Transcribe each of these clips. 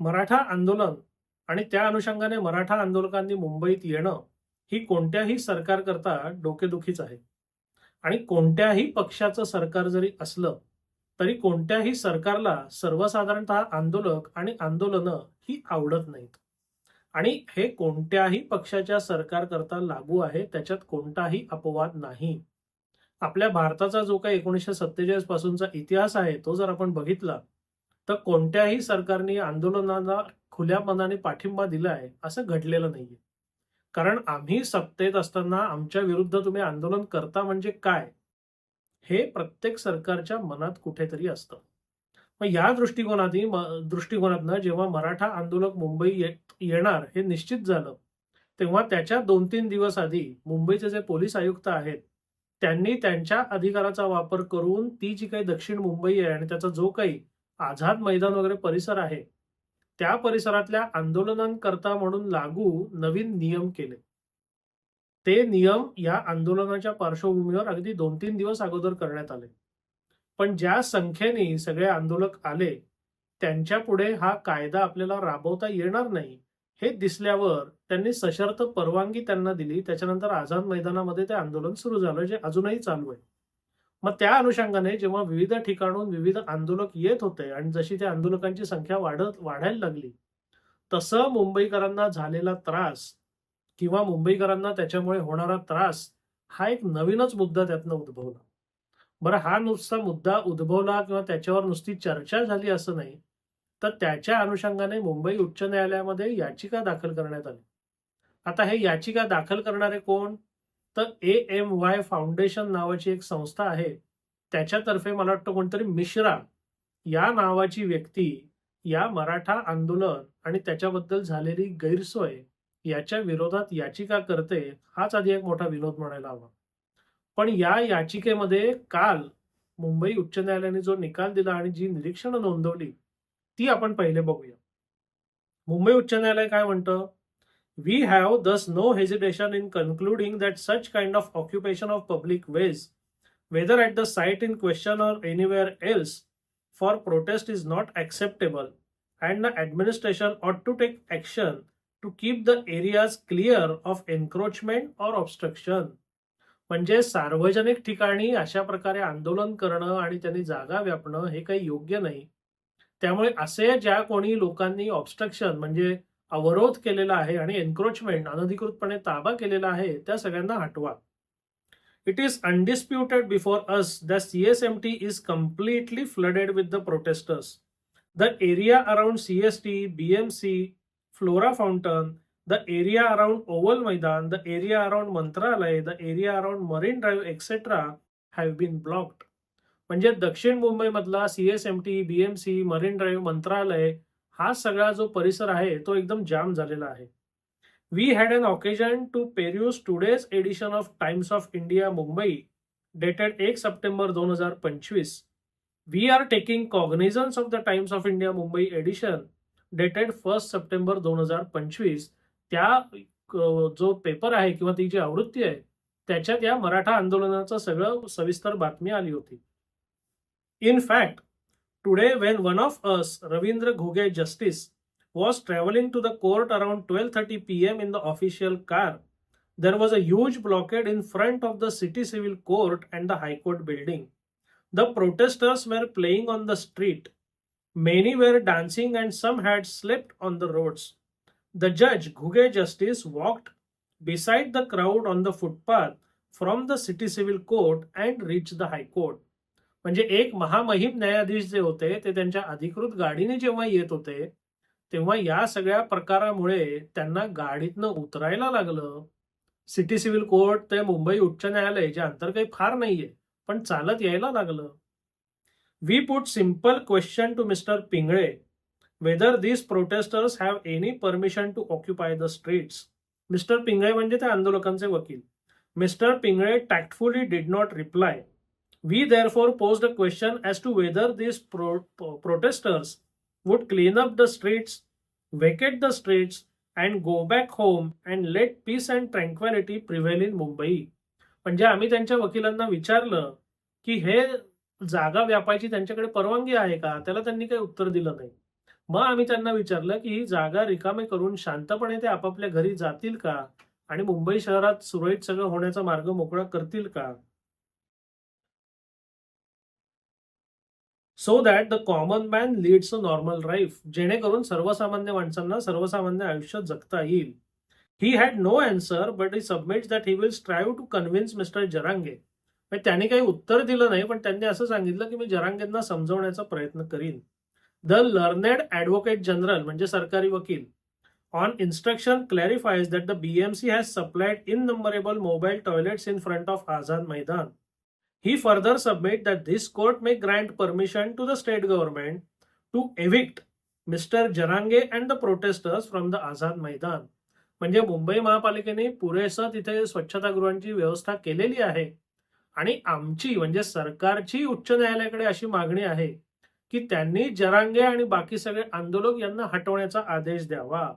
मराठा आंदोलन आणि त्या अनुषंगाने मराठा आंदोलकांनी मुंबईत येणं ही कोणत्याही सरकारकरता डोकेदुखीच आहे. आणि कोणत्याही पक्षाचं सरकार जरी असलं तरी कोणत्याही सरकारला सर्वसाधारणतः आंदोलक आणि आंदोलनं ही आवडत नाहीत. आणि हे कोणत्याही पक्षाच्या सरकारकरता लागू आहे त्याच्यात कोणताही अपवाद नाही. आपल्या भारताचा जो काही एकोणीसशे सत्तेचाळीस पासूनचा इतिहास आहे तो जर आपण बघितला तर कोणत्याही सरकारने आंदोलनाला खुल्या मनाने पाठिंबा दिला आहे असं घडलेलं नाहीये. कारण आम्ही सत्तेत असताना आमच्या विरुद्ध तुम्ही आंदोलन करता म्हणजे काय? हे प्रत्येक सरकारच्या मनात कुठेतरी असतं. मग या दृष्टिकोनातही दृष्टिकोनातनं जेव्हा मराठा आंदोलक मुंबई येणार हे निश्चित झालं तेव्हा त्याच्या दोन तीन दिवस आधी मुंबईचे जे पोलीस आयुक्त आहेत त्यांनी त्यांच्या अधिकाराचा वापर करून ती जी काही दक्षिण मुंबई आहे आणि त्याचा जो काही आझाद मैदान वगैरे परिसर आहे त्या परिसरातल्या आंदोलनांकरता म्हणून लागू नवीन नियम केले. ते नियम या आंदोलनाच्या पार्श्वभूमीवर अगदी दोन तीन दिवस अगोदर करण्यात आले. पण ज्या संख्येने सगळे आंदोलक आले त्यांच्या पुढे हा कायदा आपल्याला राबवता येणार नाही हे दिसल्यावर त्यांनी सशर्त परवानगी त्यांना दिली. त्याच्यानंतर आझाद मैदानामध्ये ते आंदोलन सुरू झालं जे अजूनही चालू आहे. मग त्या अनुषंगाने जेव्हा विविध ठिकाणून विविध आंदोलक येत होते आणि जशी त्या आंदोलकांची संख्या वाढत वाढायला लागली तसं मुंबईकरांना झालेला त्रास किंवा मुंबईकरांना त्याच्यामुळे होणारा त्रास हा एक नवीनच मुद्दा त्यातनं उद्भवला. बरं हा नुसता मुद्दा उद्भवला किंवा त्याच्यावर नुसती चर्चा झाली असं नाही तर त्याच्या अनुषंगाने मुंबई उच्च न्यायालयामध्ये याचिका दाखल करण्यात आली. आता हे याचिका दाखल करणारे कोण? तर ए एम वाय फाउंडेशन नावाची एक संस्था आहे. त्याच्यातर्फे मला वाटतं कोणतरी मिश्रा या नावाची व्यक्ती या मराठा आंदोलन आणि त्याच्याबद्दल झालेली गैरसोय याच्या विरोधात याचिका करते हाच आधी एक मोठा विनोद म्हणायला हवा. पण या याचिकेमध्ये काल मुंबई उच्च न्यायालयाने जो निकाल दिला आणि जी निरीक्षणं नोंदवली ती आपण पहिले बघूया. मुंबई उच्च न्यायालय काय म्हणतं? We have thus no hesitation in concluding that such kind of occupation of public ways, whether at the site in question or anywhere else for protest is not acceptable and the administration ought to take action to keep the areas clear of encroachment or obstruction म्हणजे सार्वजनिक ठिकाणी अशा प्रकारे आंदोलन करणं आणि त्यांनी जागा व्यापणं हे काही योग्य नाही त्यामुळे असे ज्या कोणी लोकांनी ऑब्स्ट्रक्शन म्हणजे अवरोध केलेला आहे आणि एन्क्रोचमेंट अनधिकृतपणे ताबा केलेला आहे त्या सगळ्यांना हटवा. It is undisputed before us the CSMT is completely flooded with the protesters the area around CST BMC Flora Fountain the area around Oval Maidan the area around Mantralaya the area around Marine Drive etcetera have been blocked म्हणजे दक्षिण मुंबईमधला CSMT BMC Marine Drive Mantralaya हा सगळा जो परिसर आहे तो एकदम जाम झालेला आहे. We had an occasion to peruse today's edition of Times of India Mumbai dated एक सप्टेंबर दोन हजार पंचवीस. We are taking cognizance of the Times of India Mumbai edition dated first September दोन हजार पंचवीस. त्या जो पेपर आहे किंवा ती जी आवृत्ती आहे त्याच्यात या मराठा आंदोलनाचं सगळं सविस्तर बातमी आली होती. In fact Today, when one of us, Ravindra Ghuge Justice, was traveling to the court around 12:30 p.m. in the official car, there was a huge blockade in front of the City Civil Court and the High Court building. The protesters were playing on the street. Many were dancing and some had slept on the roads. The judge, Ghuge Justice, walked beside the crowd on the footpath from the City Civil Court and reached the High Court. म्हणजे एक महामहिम न्यायाधीश जे होते ते त्यांच्या अधिकृत गाडीने जेव्हा येत होते तेव्हा या सगळ्या प्रकारामुळे त्यांना गाडीतनं उतरायला लागलं. सिटी सिव्हिल कोर्ट ते मुंबई उच्च न्यायालय जे अंतर काही फार नाहीये पण चालत यायला लागलं. We put simple question to mister Pingle whether this protesters have any permission to occupy the streets mister Pingle म्हणजे त्या आंदोलकांचे वकील. Mister Pingle tactfully did not reply we therefore post question question to to whether this protesters would clean up the streets, vacate the streets, and go back home and let peace and tranquility prevail in Mumbai म्हणजे आम्ही त्यांच्या वकिलांना विचारलं की हे जागा व्यापायची त्यांच्याकडे परवानगी आहे का त्याला त्यांनी काही उत्तर दिलं नाही मग आम्ही त्यांना विचारलं, की ही जागा रिकामे करून शांतपणे ते आपापल्या घरी जातील का? आणि मुंबई शहरात सुरळीत सगळं होण्याचा मार्ग मोकळा करतील का? So that the common man leads a normal life जेणेकरून सर्वसामान्य माणसांना सर्वसामान्य आयुष्य जगता येईल. He had no answer but he submit that he will strive to convince mister Jarange. म्हणजे त्यांनी काही उत्तर दिलं नाही, पण त्यांनी असं सांगितलं, की मी जरांगेंना समजवण्याचा प्रयत्न करीन. द लर्नेड ऍडव्होकेट जनरल म्हणजे सरकारी वकील on instruction clarifies that the BMC has supplied innumerable mobile toilets in front of Azad Maidan. He further submit that this court may grant permission to the state government to evict Mr. Jarange and the protesters from the Azad मैदान. म्हणजे मुंबई महापालिकेने पुरेसं तिथे स्वच्छतागृहांची व्यवस्था केलेली आहे आणि आमची म्हणजे सरकारची उच्च न्यायालयाकडे अशी मागणी आहे की त्यांनी जरांगे आणि बाकी सगळे आंदोलक यांना हटवण्याचा आदेश द्यावा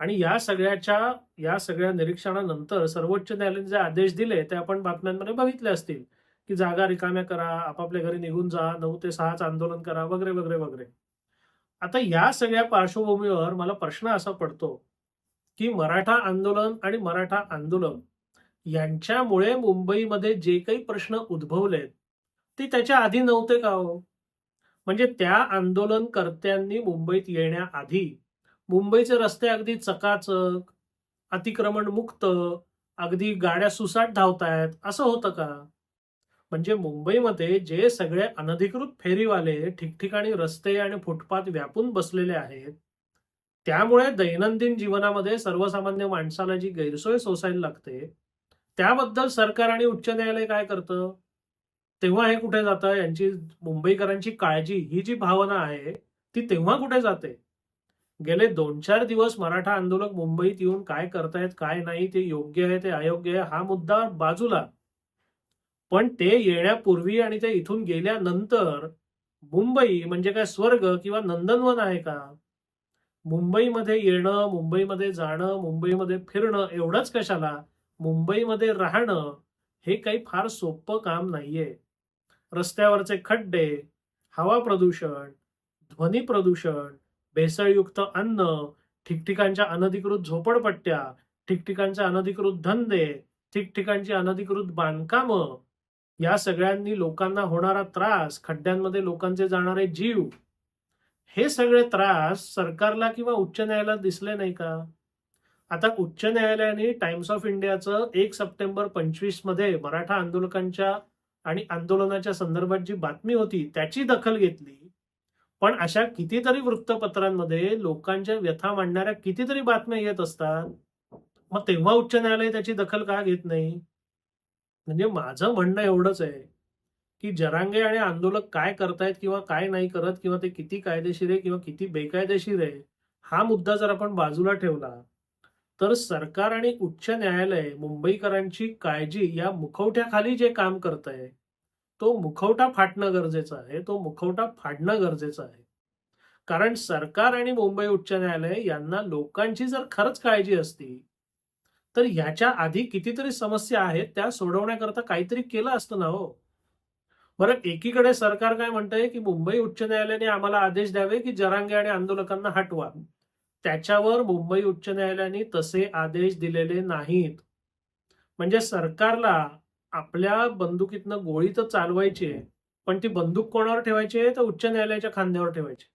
आणि या सगळ्याच्या या सगळ्या निरीक्षणानंतर सर्वोच्च न्यायालयाने जे आदेश दिले ते आपण बातम्यांमध्ये बघितले असतील की जागा रिकाम्या करा आपापल्या घरी निघून जा नऊ ते सहाच आंदोलन करा वगैरे वगैरे वगैरे. आता या सगळ्या पार्श्वभूमीवर मला प्रश्न असा पडतो की मराठा आंदोलन आणि मराठा आंदोलन यांच्यामुळे मुंबईमध्ये जे काही प्रश्न उद्भवलेत ते त्याच्या आधी नव्हते का हो? म्हणजे त्या आंदोलनकर्त्यांनी मुंबईत येण्याआधी मुंबईचे रस्ते अगदी चकाचक अतिक्रमण मुक्त अगदी गाड्या सुसाट धावतायत असं होतं का? म्हणजे मुंबईमध्ये जे सगळे अनधिकृत फेरीवाले ठिकठिकाणी रस्ते आणि फुटपाथ व्यापून बसलेले आहेत त्यामुळे दैनंदिन जीवनामध्ये सर्वसामान्य माणसाला जी गैरसोय सोसायला लागते त्याबद्दल सरकार आणि उच्च न्यायालय काय करतं? तेव्हा हे कुठे जातं? यांची मुंबईकरांची काळजी ही जी भावना आहे ती तेव्हा कुठे जाते? गेले दोन चार दिवस मराठा आंदोलक मुंबईत येऊन काय करतायत काय नाही ते योग्य आहे ते अयोग्य आहे हा मुद्दा बाजूला पण ते येण्यापूर्वी आणि ते इथून गेल्यानंतर मुंबई म्हणजे काय स्वर्ग किंवा नंदनवन आहे का? मुंबईमध्ये येणं मुंबईमध्ये जाणं मुंबईमध्ये फिरणं एवढंच कशाला? मुंबईमध्ये राहणं हे काही फार सोपं काम नाहीये. रस्त्यावरचे खड्डे हवा प्रदूषण ध्वनी प्रदूषण भेसळयुक्त अन्न ठिकठिकाणच्या अनधिकृत झोपडपट्ट्या ठिकठिकाणचे अनधिकृत धंदे ठिकठिकाणची अनधिकृत बांधकामं या सगळ्यांनी लोकांना होणारा त्रास खड्ड्यांमध्ये लोकांचे जाणारे जीव हे सगळे त्रास सरकारला किंवा उच्च न्यायालयात दिसले नाही का? आता उच्च न्यायालयाने टाइम्स ऑफ इंडियाचं एक सप्टेंबर पंचवीसमध्ये मराठा आंदोलकांच्या आणि आंदोलनाच्या संदर्भात जी बातमी होती त्याची दखल घेतली. पण अशा कितीतरी वृत्तपत्रांमध्ये लोकांच्या व्यथा मांडणाऱ्या कितीतरी बातम्या येत असतात. मग तेव्हा उच्च न्यायालय त्याची दखल का घेत नाही? म्हणजे माझं म्हणणं एवढंच आहे की जरांगे आणि आंदोलक काय करतायत किंवा काय नाही करत किंवा ते किती कायदेशीर आहे किंवा किती बेकायदेशीर आहे हा मुद्दा जर आपण बाजूला ठेवला तर सरकार आणि उच्च न्यायालय मुंबईकरांची काळजी या मुखवट्याखाली जे काम करत आहे तो मुखवटा फाटणं गरजेचं आहे तो मुखवटा फाडणं गरजेचं आहे. कारण सरकार आणि मुंबई उच्च न्यायालय यांना लोकांची जर खरंच काळजी असती तर ह्याच्या आधी कितीतरी समस्या आहेत त्या सोडवण्याकरता काहीतरी केलं असतं ना हो. बरं एकीकडे सरकार काय म्हणतंय की मुंबई उच्च न्यायालयाने आम्हाला आदेश द्यावे की जरांगे आणि आंदोलकांना हटवा. त्याच्यावर मुंबई उच्च न्यायालयाने तसे आदेश दिलेले नाहीत. म्हणजे सरकारला आपल्या बंदुकीतनं गोळी तर चालवायची आहे पण ती बंदूक कोणावर ठेवायची आहे? तर उच्च न्यायालयाच्या खांद्यावर ठेवायची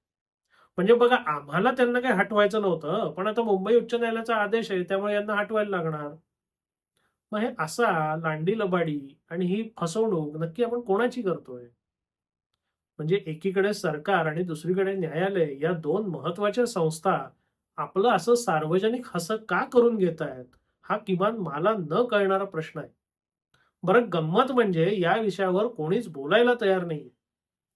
म्हणजे बघा आम्हाला त्यांना काही हटवायचं नव्हतं पण आता मुंबई उच्च न्यायालयाचा आदेश आहे त्यामुळे यांना हटवायला लागणार. मग हे असा लांडी लबाडी आणि ही फसवणूक नक्की आपण कोणाची करतोय? म्हणजे एकीकडे सरकार आणि दुसरीकडे न्यायालय या दोन महत्त्वाच्या संस्था आपलं असं सार्वजनिक हसं का करून घेत आहेत हा किमान मला न कळणारा प्रश्न आहे. बरं गंमत म्हणजे या विषयावर कोणीच बोलायला तयार नाही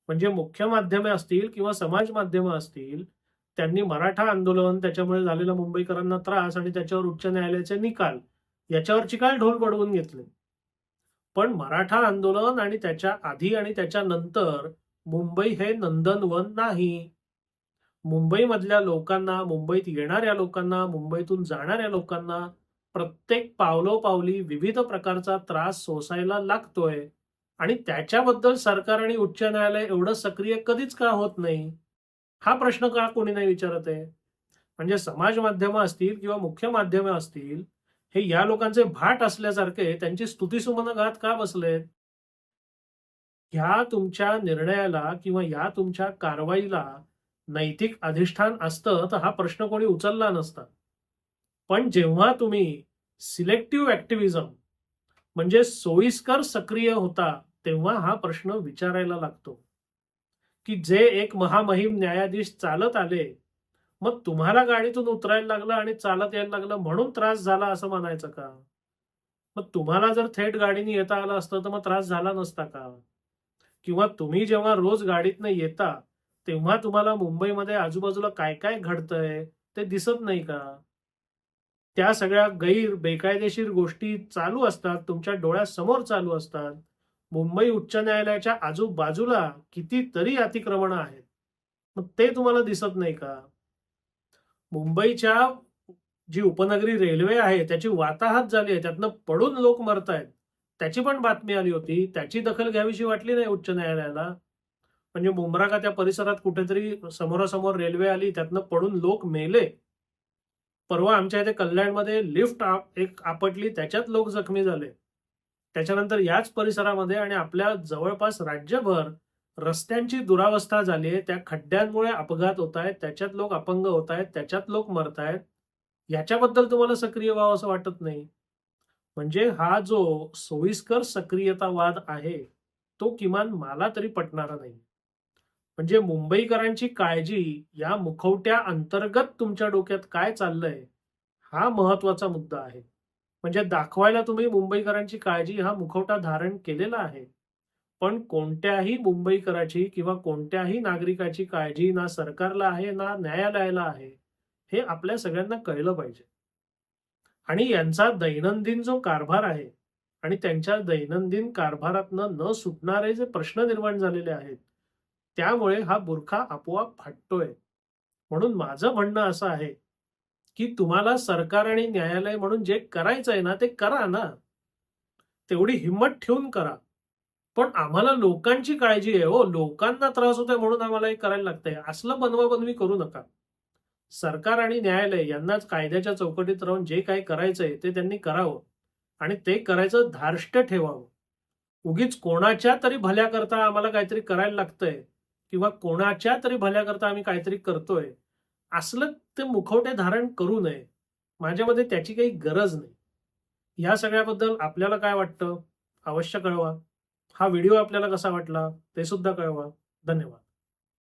म्हणजे मुख्य माध्यमे असतील किंवा समाज माध्यमं असतील त्यांनी मराठा आंदोलन त्याच्यामुळे झालेला मुंबईकरांना त्रास आणि त्याच्यावर उच्च न्यायालयाचे निकाल याच्यावर चिकाल ढोल बडवून घेतले. पण मराठा आंदोलन आणि त्याच्या आधी आणि त्याच्यानंतर मुंबई हे नंदनवन नाही. मुंबईमधल्या लोकांना मुंबईत येणाऱ्या लोकांना मुंबईतून जाणाऱ्या लोकांना प्रत्येक पावलोपावली विविध प्रकारचा त्रास सोसायला लागतोय. आणि त्याच्याबद्दल सरकार आणि उच्च न्यायालय एवढं सक्रिय कधीच का होत नाही? हा प्रश्न का कोणी नाही विचारत आहे? म्हणजे समाज माध्यमं असतील किंवा मुख्य माध्यमं असतील हे या लोकांचे भाट असल्यासारखे त्यांची स्तुतीसुमन गात का बसलेत? ह्या तुमच्या निर्णयाला किंवा या तुमच्या कारवाईला नैतिक अधिष्ठान असतं तर हा प्रश्न कोणी उचलला नसता. पण जेव्हा तुम्ही सिलेक्टिव्ह ऍक्टिव्हिजम म्हणजे सोयीस्कर सक्रिय होता तेव्हा हा प्रश्न विचारायला लागतो की जे एक महामहिम न्यायाधीश चालत आले मग तुम्हाला गाडीतून उतरायला लागलं आणि चालत यायला लागलं म्हणून त्रास झाला असं म्हणायचं का? मग तुम्हाला जर थेट गाडीने येता आलं असतं तर मग त्रास झाला नसता का? किंवा तुम्ही जेव्हा रोज गाडीतनं येता तेव्हा तुम्हाला मुंबईमध्ये आजूबाजूला काय काय घडतंय ते दिसत नाही का? त्या सगळ्या गैर बेकायदेशीर गोष्टी चालू असतात तुमच्या डोळ्यासमोर चालू असतात. मुंबई उच्च न्यायालयाच्या आजूबाजूला कितीतरी अतिक्रमण आहेत. मग ते तुम्हाला दिसत नाही का? मुंबईच्या जी उपनगरी रेल्वे आहे त्याची वाताहत झाली आहे त्यातनं पडून लोक मरतायत. त्याची पण बातमी आली होती. त्याची दखल घ्यावीशी वाटली नाही उच्च न्यायालयाला. म्हणजे मुंब्रा का त्या परिसरात कुठेतरी समोरासमोर रेल्वे आली त्यातनं पडून लोक मेले. परवा आमच्या इथे कल्याणमध्ये लिफ्ट एक आपटली त्याच्यात लोक जखमी झाले. त्याच्यानंतर याच परिसरामध्ये आणि आपल्या जवळपास राज्यभर रस्त्यांची दुरावस्था झाली आहे. त्या खड्ड्यांमुळे अपघात होत आहेत. त्याच्यात लोक अपंग होत आहेत. त्याच्यात लोक मरत आहेत. याच्याबद्दल तुम्हाला सक्रिय व्हावं असं वाटत नाही. म्हणजे हा जो सोयीस्कर सक्रियतावाद आहे तो किमान मला तरी पटणारा नाही. म्हणजे मुंबईकरांची काळजी या मुखवट्या अंतर्गत तुमच्या डोक्यात काय चाललंय हा महत्त्वाचा मुद्दा आहे. म्हणजे दाखवायला तुम्ही मुंबईकरांची काळजी हा मुखवटा धारण केलेला आहे. पण कोणत्याही मुंबईकराची किंवा कोणत्याही नागरिकाची काळजी ना सरकारला आहे ना न्यायालयाला आहे हे आपल्या सगळ्यांना कळलं पाहिजे. आणि यांचा दैनंदिन जो कारभार आहे आणि त्यांच्या दैनंदिन कारभारातनं न सुटणारे जे प्रश्न निर्माण झालेले आहेत त्यामुळे हा बुरखा आपोआप फाटतोय. म्हणून माझं म्हणणं असं आहे की तुम्हाला सरकार आणि न्यायालय म्हणून जे करायचं आहे ना ते करा ना. तेवढी हिंमत ठेवून करा. पण आम्हाला लोकांची काळजी आहे हो. लोकांना त्रास होतोय म्हणून आम्हाला हे करायला लागतंय. असलं बनवाबनवी करू नका. सरकार आणि न्यायालय यांनाच कायद्याच्या चौकटीत राहून जे काही करायचंय ते त्यांनी करावं. आणि ते करायचं धार्ष्ट ठेवावं. उगीच कोणाच्या तरी भल्याकरता आम्हाला काहीतरी करायला लागतंय किंवा कोणाच्या तरी भल्याकरता आम्ही काहीतरी करतोय. असलं ते मुखवटे धारण करू नये. माझ्यामध्ये त्याची काही गरज नाही. या सगळ्याबद्दल आपल्याला काय वाटतं? अवश्य कळवा. हा व्हिडिओ आपल्याला कसा वाटला? ते सुद्धा कळवा. धन्यवाद.